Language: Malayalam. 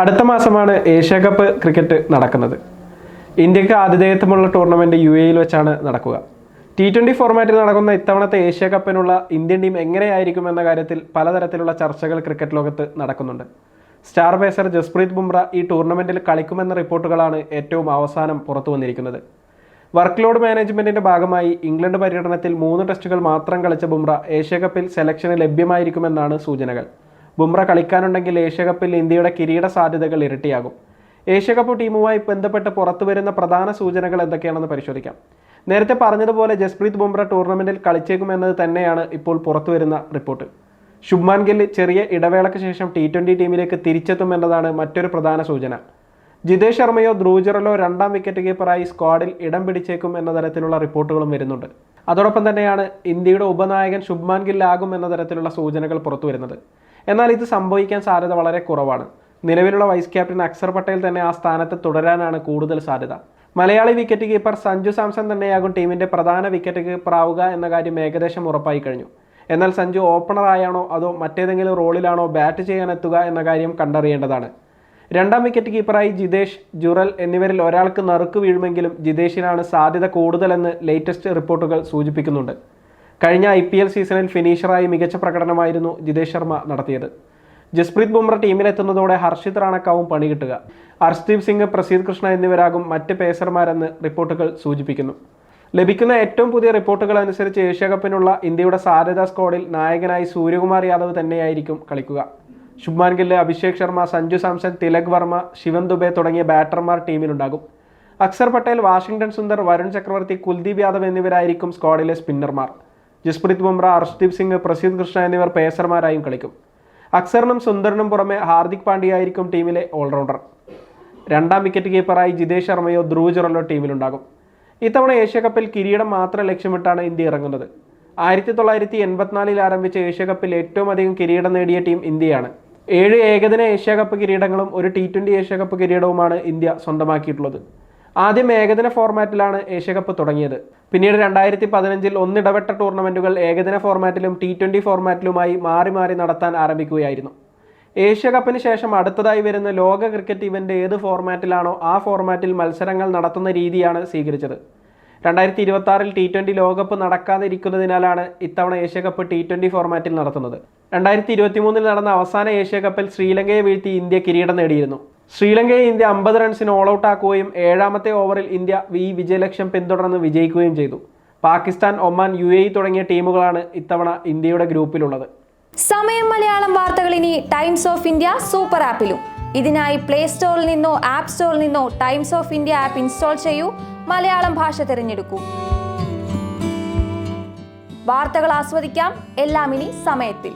അടുത്ത മാസമാണ് ഏഷ്യ കപ്പ് ക്രിക്കറ്റ് നടക്കുന്നത്. ഇന്ത്യയ്ക്ക് ആതിഥേയത്വമുള്ള ടൂർണമെന്റ് യു എയിൽ വെച്ചാണ് നടക്കുക. ടി ട്വന്റി ഫോർമാറ്റിൽ നടക്കുന്ന ഇത്തവണത്തെ ഏഷ്യ കപ്പിനുള്ള ഇന്ത്യൻ ടീം എങ്ങനെയായിരിക്കും എന്ന കാര്യത്തിൽ പലതരത്തിലുള്ള ചർച്ചകൾ ക്രിക്കറ്റ് ലോകത്ത് നടക്കുന്നുണ്ട്. സ്റ്റാർ പേസർ ജസ്പ്രീത് ബുംറ ഈ ടൂർണമെന്റിൽ കളിക്കുമെന്ന റിപ്പോർട്ടുകളാണ് ഏറ്റവും അവസാനം പുറത്തു വന്നിരിക്കുന്നത്. വർക്ക് ലോഡ് മാനേജ്മെന്റിന്റെ ഭാഗമായി ഇംഗ്ലണ്ട് പര്യടനത്തിൽ മൂന്ന് ടെസ്റ്റുകൾ മാത്രം കളിച്ച ബുംറ ഏഷ്യ കപ്പിൽ സെലക്ഷന് ലഭ്യമായിരിക്കുമെന്നാണ് സൂചനകൾ. ബുംറ കളിക്കാനുണ്ടെങ്കിൽ ഏഷ്യ കപ്പിൽ ഇന്ത്യയുടെ കിരീട സാധ്യതകൾ ഇരട്ടിയാകും. ഏഷ്യ കപ്പ് ടീമുമായി ബന്ധപ്പെട്ട് പുറത്തുവരുന്ന പ്രധാന സൂചനകൾ എന്തൊക്കെയാണെന്ന് പരിശോധിക്കാം. നേരത്തെ പറഞ്ഞതുപോലെ ജസ്പ്രീത് ബുംറ ടൂർണമെന്റിൽ കളിച്ചേക്കുമെന്നത് തന്നെയാണ് ഇപ്പോൾ പുറത്തുവരുന്ന റിപ്പോർട്ട്. ശുഭ്മാൻ ഗിൽ ചെറിയ ഇടവേളയ്ക്ക് ശേഷം ടി ട്വന്റി ടീമിലേക്ക് തിരിച്ചെത്തുമെന്നതാണ് മറ്റൊരു പ്രധാന സൂചന. ജിതേഷ് ശർമ്മയോ ധ്രുവജറലോ രണ്ടാം വിക്കറ്റ് കീപ്പറായി സ്ക്വാഡിൽ ഇടം പിടിച്ചേക്കും എന്ന തരത്തിലുള്ള റിപ്പോർട്ടുകളും വരുന്നുണ്ട്. അതോടൊപ്പം തന്നെയാണ് ഇന്ത്യയുടെ ഉപനായകൻ ശുഭ്മാൻ ഗില്ലാകും എന്ന തരത്തിലുള്ള സൂചനകൾ പുറത്തു വരുന്നത് എന്നാൽ ഇത് സംഭവിക്കാൻ സാധ്യത വളരെ കുറവാണ്. നിലവിലുള്ള വൈസ് ക്യാപ്റ്റൻ അക്സർ പട്ടേൽ തന്നെ ആ സ്ഥാനത്ത് തുടരാനാണ് കൂടുതൽ സാധ്യത. മലയാളി വിക്കറ്റ് കീപ്പർ സഞ്ജു സാംസൺ തന്നെയാകും ടീമിന്റെ പ്രധാന വിക്കറ്റ് കീപ്പറാവുക എന്ന കാര്യം ഏകദേശം ഉറപ്പായി കഴിഞ്ഞു. എന്നാൽ സഞ്ജു ഓപ്പണറായാണോ അതോ മറ്റേതെങ്കിലും റോളിലാണോ ബാറ്റ് ചെയ്യാൻ എത്തുക എന്ന കാര്യം കണ്ടറിയേണ്ടതാണ്. രണ്ടാം വിക്കറ്റ് കീപ്പറായി ജിതേഷ് ജുറൽ എന്നിവരിൽ ഒരാൾക്ക് നറുക്ക് വീഴുമെങ്കിലും ജിതേഷിനാണ് സാധ്യത കൂടുതലെന്ന് ലേറ്റസ്റ്റ് റിപ്പോർട്ടുകൾ സൂചിപ്പിക്കുന്നുണ്ട്. കഴിഞ്ഞ ഐ പി എൽ സീസണിൽ ഫിനിഷറായി മികച്ച പ്രകടനമായിരുന്നു ജിതേഷ് ശർമ്മ നടത്തിയത്. ജസ്പ്രീത് ബുംറ ടീമിലെത്തുന്നതോടെ ഹർഷിത് റാണക്കാവും പണി കിട്ടുക. ഹർഷ്ദീപ് സിംഗ് പ്രസീദ് കൃഷ്ണ എന്നിവരാകും മറ്റ് പേസർമാരെന്ന് റിപ്പോർട്ടുകൾ സൂചിപ്പിക്കുന്നു. ലഭിക്കുന്ന ഏറ്റവും പുതിയ റിപ്പോർട്ടുകൾ അനുസരിച്ച് ഏഷ്യ കപ്പിനുള്ള ഇന്ത്യയുടെ സാധ്യതാ സ്ക്വാഡിൽ നായകനായി സൂര്യകുമാർ യാദവ് തന്നെയായിരിക്കും കളിക്കുക. ശുഭ്മാൻ ഗില്ല് അഭിഷേക് ശർമ്മ സഞ്ജു സാംസൺ തിലക് വർമ്മ ശിവൻ ദുബെ തുടങ്ങിയ ബാറ്റർമാർ ടീമിലുണ്ടാകും. അക്സർ പട്ടേൽ വാഷിംഗ്ടൺ സുന്ദർ വരുൺ ചക്രവർത്തി കുൽദീപ് യാദവ് എന്നിവരായിരിക്കും സ്ക്വാഡിലെ സ്പിന്നർമാർ. ജസ്പ്രീത് ബുംറ അർഷ്ദീപ് സിംഗ് പ്രസീദ് കൃഷ്ണ എന്നിവർ പേസർമാരായും കളിക്കും. അക്സറിനും സുന്ദറിനും പുറമെ ഹാർദിക് പാണ്ഡ്യയായിരിക്കും ടീമിലെ ഓൾറൗണ്ടർ രണ്ടാം വിക്കറ്റ് കീപ്പറായി ജിതേഷ് ശർമ്മയോ ധ്രുവ് ജുറലോ ടീമിലുണ്ടാകും. ഇത്തവണ ഏഷ്യ കപ്പിൽ കിരീടം മാത്രം ലക്ഷ്യമിട്ടാണ് ഇന്ത്യ ഇറങ്ങുന്നത്. ആയിരത്തി തൊള്ളായിരത്തി എൺപത്തിനാലിൽ ആരംഭിച്ച ഏഷ്യ കപ്പിൽ ഏറ്റവും അധികം കിരീടം നേടിയ ടീം ഇന്ത്യയാണ്. ഏഴ് ഏകദിന ഏഷ്യ കപ്പ് കിരീടങ്ങളും ഒരു ടി ട്വന്റി ഏഷ്യ കപ്പ് കിരീടവുമാണ് ഇന്ത്യ സ്വന്തമാക്കിയിട്ടുള്ളത്. ആദ്യം ഏകദിന ഫോർമാറ്റിലാണ് ഏഷ്യ കപ്പ് തുടങ്ങിയത്. പിന്നീട് രണ്ടായിരത്തി പതിനഞ്ചിൽ ഒന്നിടവട്ട ടൂർണമെന്റുകൾ ഏകദിന ഫോർമാറ്റിലും ടി ട്വന്റി ഫോർമാറ്റിലുമായി മാറി മാറി നടത്താൻ ആരംഭിക്കുകയായിരുന്നു. ഏഷ്യ കപ്പിന് ശേഷം അടുത്തതായി വരുന്ന ലോക ക്രിക്കറ്റ് ഇവന്റ് ഏത് ഫോർമാറ്റിലാണോ ആ ഫോർമാറ്റിൽ മത്സരങ്ങൾ നടത്തുന്ന രീതിയാണ് സ്വീകരിച്ചത്. രണ്ടായിരത്തി ഇരുപത്തി ആറിൽ ടി ട്വന്റി ലോകകപ്പ് നടക്കാതിരിക്കുന്നതിനാലാണ് ഇത്തവണ ഏഷ്യ കപ്പ് ടി ട്വന്റി ഫോർമാറ്റിൽ നടത്തുന്നത്. രണ്ടായിരത്തി ഇരുപത്തി മൂന്നിൽ നടന്ന അവസാന ഏഷ്യ കപ്പിൽ ശ്രീലങ്കയെ വീഴ്ത്തി ഇന്ത്യ കിരീടം നേടിയിരുന്നു. ശ്രീലങ്കയെ ഇന്ത്യ അമ്പത് റൺസിന് ഓൾ ഔട്ട് ആക്കുകയും ഏഴാമത്തെ ഓവറിൽ ഇന്ത്യ വി വിജയലക്ഷ്യം പിന്തുടർന്ന് വിജയിക്കുകയും ചെയ്തു. പാകിസ്ഥാൻ ഒമാൻ യു എ തുടങ്ങിയ ടീമുകളാണ് ഇത്തവണ ഇന്ത്യയുടെ ഗ്രൂപ്പിലുള്ളത്. സമയം മലയാളം വാർത്തകൾ ഇനി ടൈംസ് ഓഫ് ഇന്ത്യ സൂപ്പർ ആപ്പിലും ഇതിനായി പ്ലേ സ്റ്റോറിൽ നിന്നോ ആപ്പ് സ്റ്റോറിൽ നിന്നോ Times of India app install ചെയ്യൂ. മലയാളം ഭാഷ തിരഞ്ഞെടുക്കൂ. വാർത്തകൾ ആസ്വദിക്കാം. എല്ലാം ഇനി സമയത്തിൽ.